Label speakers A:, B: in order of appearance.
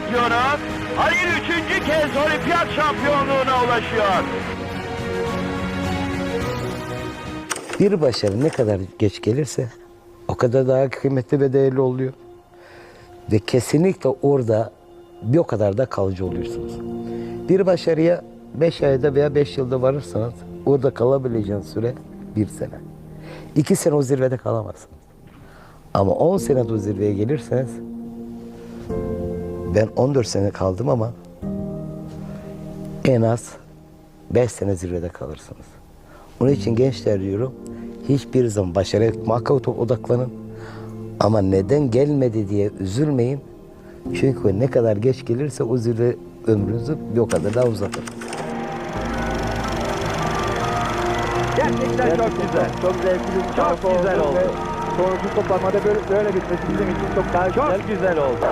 A: şampiyonu Halil üçüncü kez olimpiyat şampiyonluğuna ulaşıyor.
B: Bir başarı ne kadar geç gelirse o kadar daha kıymetli ve değerli oluyor. Ve kesinlikle orada bir o kadar da kalıcı oluyorsunuz. Bir başarıya 5 ayda veya 5 yılda varırsanız orada kalabileceğiniz süre bir sene. 2 sene o zirvede kalamazsınız. Ama 10 sene o zirveye gelirseniz ben 14 sene kaldım ama en az 5 sene zirvede kalırsınız. Onun için gençler diyorum hiçbir zaman başarıya muhakkak odaklanın. Ama neden gelmedi diye üzülmeyin. Çünkü ne kadar geç gelirse o zirve ömrünüzü bir o kadar daha uzatır.
A: Gerçekten çok güzel.
C: Çok zevkli
A: Çok
C: şarkı
A: güzel oldu.
C: Sonucu koparmada böyle, böyle bitmesi bizim için çok daha
A: Çok güzel oldu.